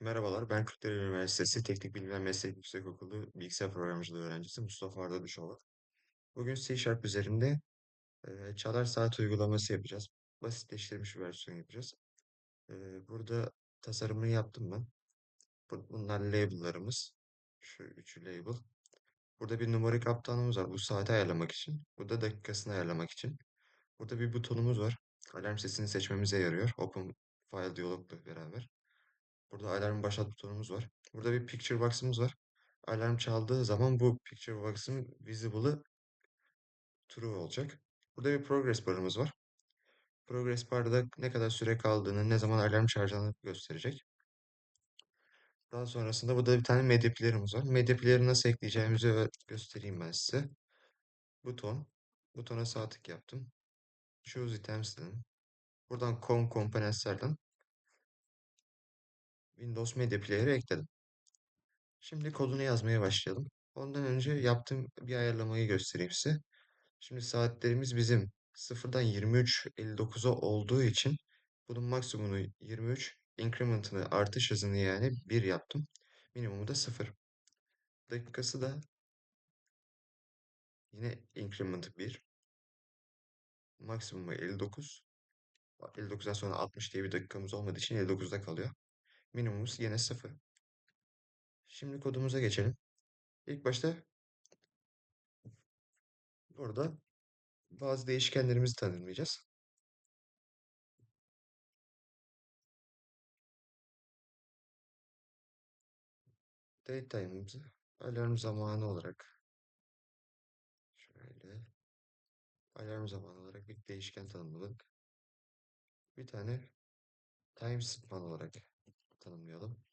Merhabalar, ben Kırklareli Üniversitesi Teknik Bilimler Meslek Yüksekokulu Bilgisayar Programcılığı öğrencisi Mustafa Arda Düşoğlu. Bugün C Sharp üzerinde e, çalar saat uygulaması yapacağız. Basitleştirilmiş bir versiyon yapacağız. E, burada tasarımını yaptım ben. Bu- Bunlar label'larımız. Şu üçü label. Burada bir numarik aptanımız var. Bu saati ayarlamak için. Burada dakikasını ayarlamak için. Burada bir butonumuz var. Alarm sesini seçmemize yarıyor. Open File diyalogla beraber. Burada alarm başlat butonumuz var. Burada bir picture box'ımız var. Alarm çaldığı zaman bu picture box'ın visible'ı true olacak. Burada bir progress barımız var. Progress barda ne kadar süre kaldığını, ne zaman alarm çalacağını gösterecek. Daha sonrasında burada bir tane medya player'ımız var. Medya player'ı nasıl ekleyeceğimizi göstereyim ben size. Buton. Butona sağ tık yaptım. Choose items dedim. Buradan com components'lerden Windows Media Player'ı ekledim. Şimdi kodunu yazmaya başlayalım. Ondan önce yaptığım bir ayarlamayı göstereyim size. Şimdi saatlerimiz bizim 0'dan 23.59'a olduğu için bunun maksimumunu 23, increment'ını artış hızını yani 1 yaptım. Minimumu da 0. Dakikası da yine increment 1. Maksimumu 59. 59'dan sonra 60 diye bir dakikamız olmadığı için 59'da kalıyor. Minimumumuz yine 0. Şimdi kodumuza geçelim. İlk başta burada bazı değişkenlerimizi tanımlayacağız. Date time'ımızı alarm zamanı olarak şöyle alarm zamanı olarak bir değişken tanımladık. Bir tane time span olarak tanımlayalım.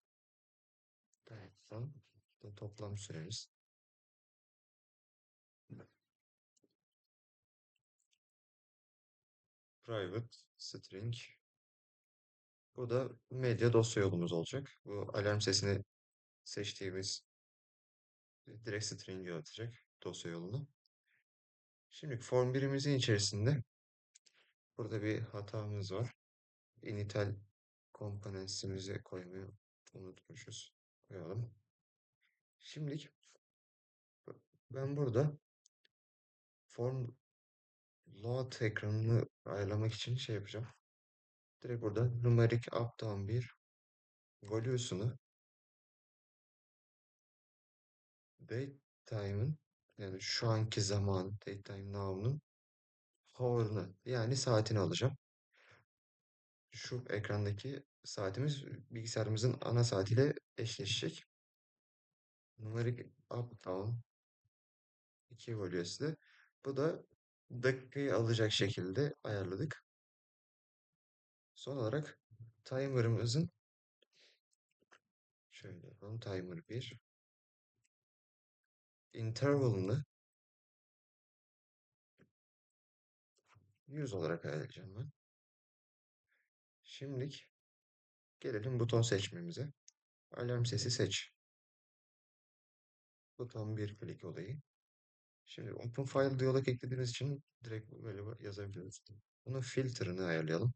Da toplam süremiz. Private string. Bu da medya dosya yolumuz olacak. Bu alarm sesini seçtiğimiz direkt string'i atacak dosya yolunu. Şimdi form birimizin içerisinde burada bir hatamız var. Inital komponentsimizi koymayı unutmuşuz. Koyalım. Şimdilik ben burada form load ekranını ayarlamak için şey yapacağım. Direkt burada numerik up down bir value'sunu date time'ın yani şu anki zaman date time now'nun hour'ını yani saatini alacağım. Şu ekrandaki saatimiz bilgisayarımızın ana saatiyle eşleşecek. Numerik up down 2 value'si bu da dakikayı alacak şekilde ayarladık. Son olarak timer'ımızın şöyle yapalım. Timer 1 interval'ını 100 olarak ayarlayacağım ben. Şimdilik gelelim buton seçmemize. Alarm sesi seç. Buton bir klik olayı. Şimdi open file diyalog eklediğimiz için direkt böyle yazabiliriz. Bunun filter'ını ayarlayalım.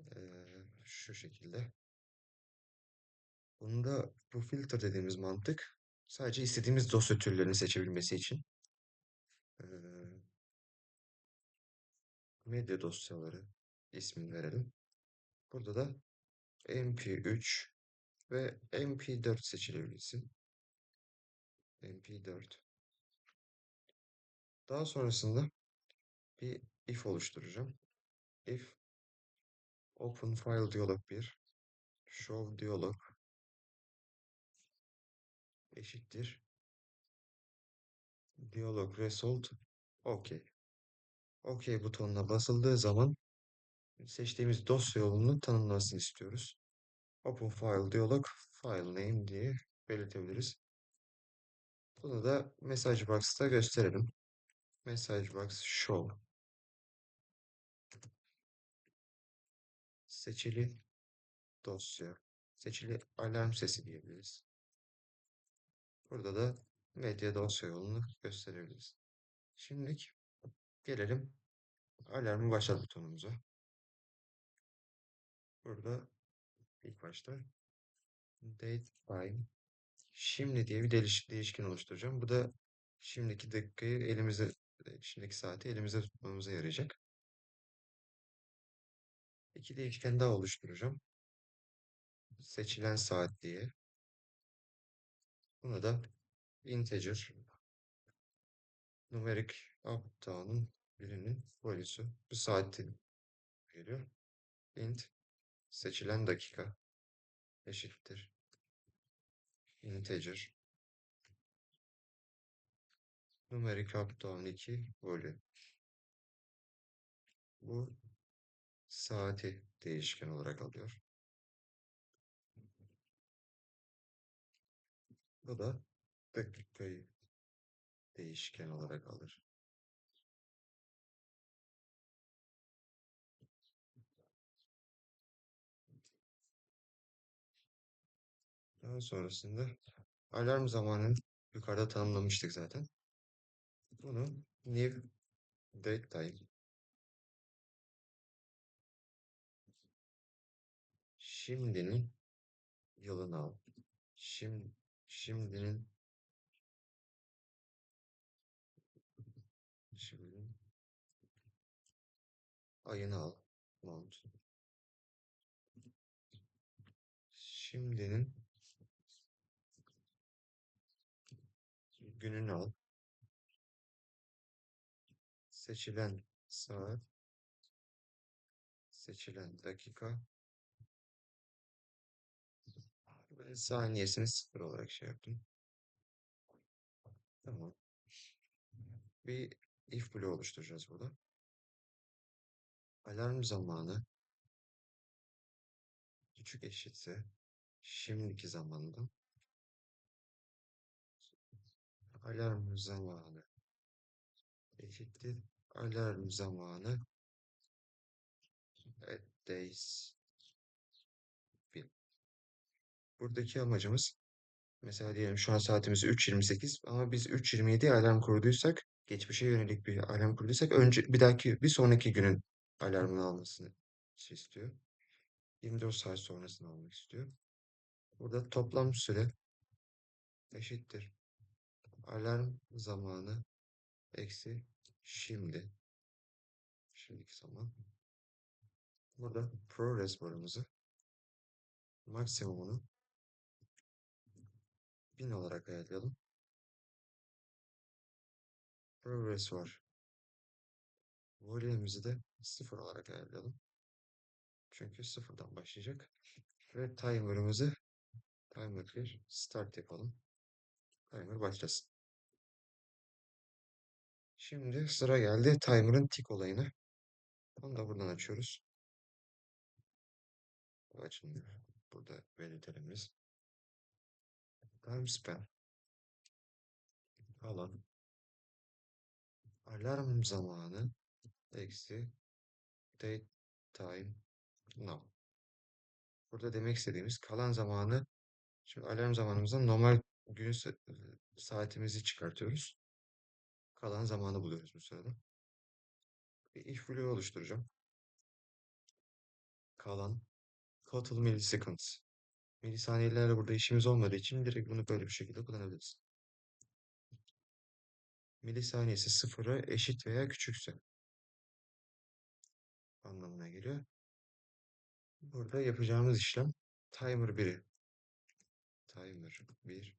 Ee, şu şekilde. Bunda bu filter dediğimiz mantık sadece istediğimiz dosya türlerini seçebilmesi için. Ee, medya dosyaları ismini verelim. Burada da mp3 ve mp4 seçilebilsin. mp4. Daha sonrasında bir if oluşturacağım. If open file diyalog 1 show diyalog eşittir diyalog result OK. OK butonuna basıldığı zaman seçtiğimiz dosya yolunu tanımlansın istiyoruz. Open file diyalog file name diye belirtebiliriz. Bunu da message box'ta gösterelim. Message box show seçili dosya seçili alarm sesi diyebiliriz. Burada da medya dosya yolunu gösterebiliriz. Şimdilik gelelim alarmı başlat butonumuza. Burada ilk başta date time şimdi diye bir değiş değişken oluşturacağım. Bu da şimdiki dakikayı elimize şimdiki saati elimize tutmamıza yarayacak. İki değişken daha oluşturacağım. Seçilen saat diye. Buna da integer numerik up down'un birinin value'su bu saatin geliyor. int seçilen dakika eşittir integer numerik up down 2 value. Bu saati değişken olarak alıyor. Bu da dakikayı değişken olarak alır. Daha sonrasında alarm zamanını yukarıda tanımlamıştık zaten. Bunu new date time şimdinin yılını al. Şimdi şimdinin şimdinin ayını al. Month. Şimdinin gününü al. Seçilen saat, seçilen dakika ve saniyesini sıfır olarak şey yaptım. Tamam. Bir if bloğu oluşturacağız burada. Alarm zamanı küçük eşitse şimdiki zamandan alarm zamanı eşittir alarm zamanı at days bin. Buradaki amacımız mesela diyelim şu an saatimiz 3.28 ama biz 3.27 alarm kurduysak geçmişe yönelik bir alarm kurduysak önce bir dahaki bir sonraki günün alarmını almasını istiyor. 24 saat sonrasını almak istiyor. Burada toplam süre eşittir. Alarm zamanı eksi şimdi. Şimdiki zaman. Burada progress barımızı maksimumunu 1000 olarak ayarlayalım. Progress var. Volume'imizi de 0 olarak ayarlayalım. Çünkü sıfırdan başlayacak. Ve timer'ımızı timer clear start yapalım. Timer başlasın. Şimdi sıra geldi timer'ın tick olayına. Onu da buradan açıyoruz. Açılmıyor. Burada verilerimiz. Time span. Alan. Alarm zamanı. Eksi. Date time. Now. Burada demek istediğimiz kalan zamanı şimdi alarm zamanımızdan normal gün sa- saatimizi çıkartıyoruz. Kalan zamanı buluyoruz bu sırada. Bir if bloğu oluşturacağım. Kalan total milliseconds. Milisaniyelerle burada işimiz olmadığı için direkt bunu böyle bir şekilde kullanabiliriz. Milisaniyesi sıfıra eşit veya küçükse anlamına geliyor. Burada yapacağımız işlem timer 1'i timer 1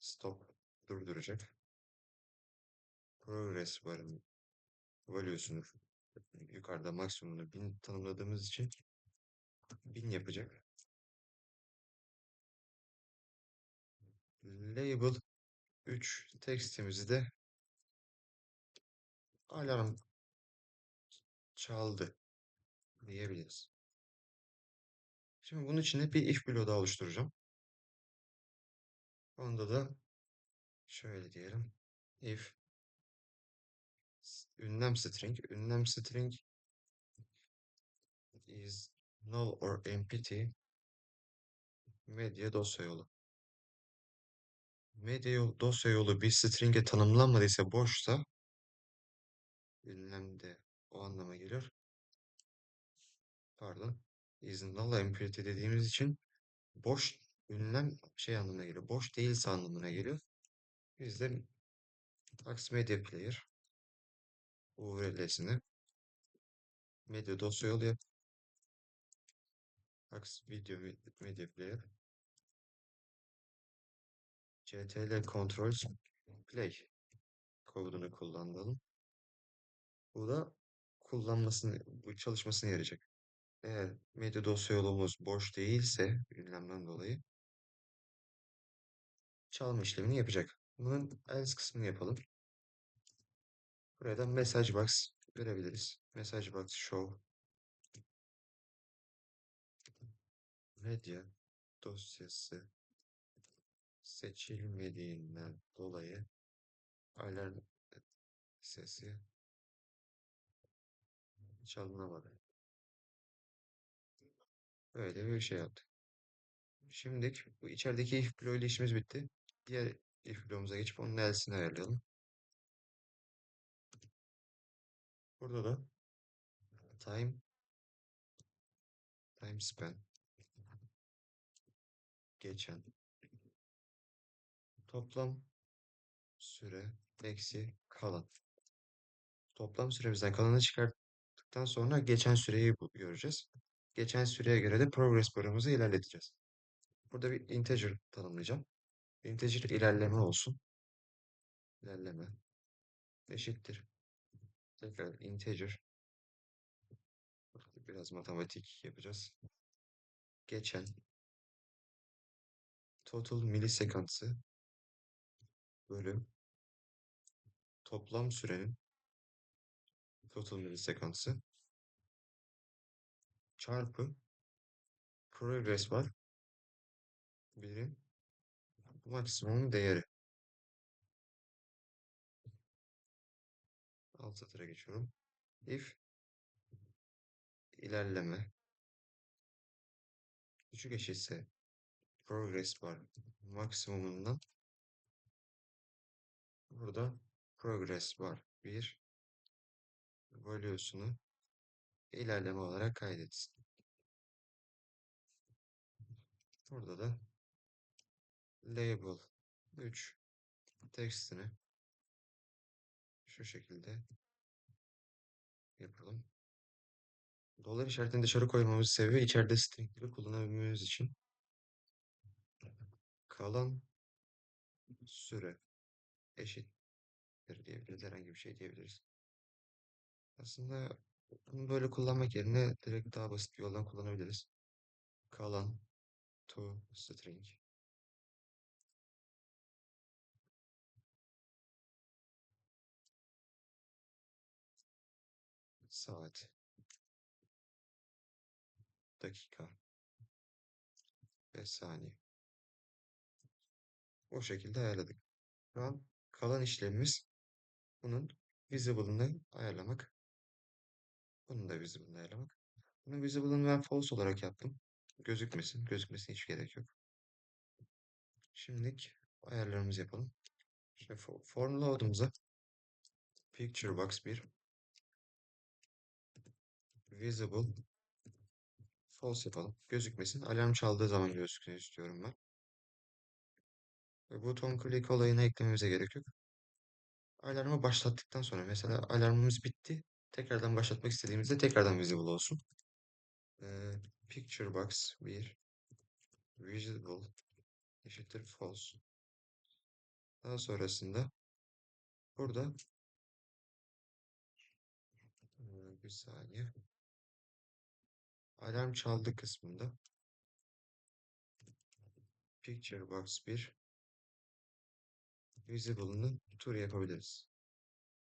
stop durduracak. Progress barın value'sunu yukarıda maksimumunu 1000 tanımladığımız için 1000 yapacak. Label 3 tekstimizi de alarm çaldı diyebiliriz. Şimdi bunun için de bir if bloğu daha oluşturacağım. Onda da şöyle diyelim. If ünlem string, ünlem string is null or empty medya dosya yolu. Medya yol, dosya yolu bir string'e tanımlanmadıysa boşsa ünlem de o anlama gelir. Pardon. Is null empty dediğimiz için boş ünlem şey anlamına geliyor. Boş değilse anlamına geliyor. Biz de Ax Media Player URL'sini medya dosya yolu yap. Ax Video Media Player CTRL Controls Play kodunu kullanalım. Bu da kullanmasını, bu çalışmasına yarayacak. Eğer medya dosya yolumuz boş değilse ünlemden dolayı çalma işlemini yapacak. Bunun else kısmını yapalım. Buraya da message box verebiliriz. Message box show medya dosyası seçilmediğinden dolayı alarm sesi çalınamadı. Böyle bir şey yaptık. Şimdi bu içerideki if bloğu ile işimiz bitti. Diğer if bloğumuza geçip onun else'ini ayarlayalım. Burada da time time span geçen toplam süre eksi kalan. Toplam süremizden kalanı çıkarttıktan sonra geçen süreyi göreceğiz. Geçen süreye göre de progress barımızı ilerleteceğiz. Burada bir integer tanımlayacağım. Integer ilerleme olsun. İlerleme eşittir. Tekrar integer. Biraz matematik yapacağız. Geçen total milisekansı bölü toplam sürenin total milisekansı çarpı progress var birin maksimum değeri. Alt satıra geçiyorum. If ilerleme küçük eşitse progress var maksimumundan burada progress var bir value'sunu ilerleme olarak kaydetsin. Burada da label 3 tekstini şu şekilde yapalım. Dolar işaretini dışarı koymamız sebebi içeride stringleri kullanabilmemiz için. Kalan süre eşittir diyebiliriz. Herhangi bir şey diyebiliriz. Aslında bunu böyle kullanmak yerine direkt daha basit bir yoldan kullanabiliriz. Kalan to string saat dakika ve saniye. O şekilde ayarladık. Şu an kalan işlemimiz bunun visible'ını ayarlamak. Bunun da visible'ını ayarlamak. Bunun visible'ını ben false olarak yaptım. Gözükmesin. Gözükmesine hiç gerek yok. Şimdilik ayarlarımızı yapalım. Şimdi form load'umuza picture box 1 visible false yapalım. Gözükmesin. Alarm çaldığı zaman gözüksün istiyorum ben. Ve buton click olayına eklememize gerek yok. Alarmı başlattıktan sonra mesela alarmımız bitti. Tekrardan başlatmak istediğimizde tekrardan visible olsun. Ee, picture box 1 visible eşittir false. Daha sonrasında burada ee, bir saniye alarm çaldı kısmında picture box 1 visible'ını tur yapabiliriz.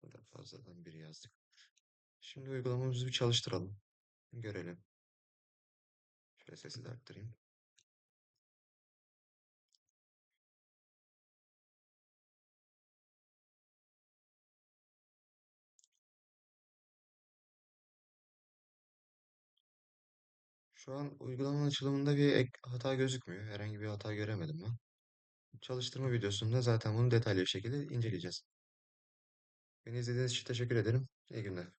Burada fazladan bir yazdık. Şimdi uygulamamızı bir çalıştıralım. Görelim. Şöyle sesi de arttırayım. Şu an uygulamanın açılımında bir hata gözükmüyor. Herhangi bir hata göremedim ben. Çalıştırma videosunda zaten bunu detaylı bir şekilde inceleyeceğiz. Beni izlediğiniz için teşekkür ederim. İyi günler.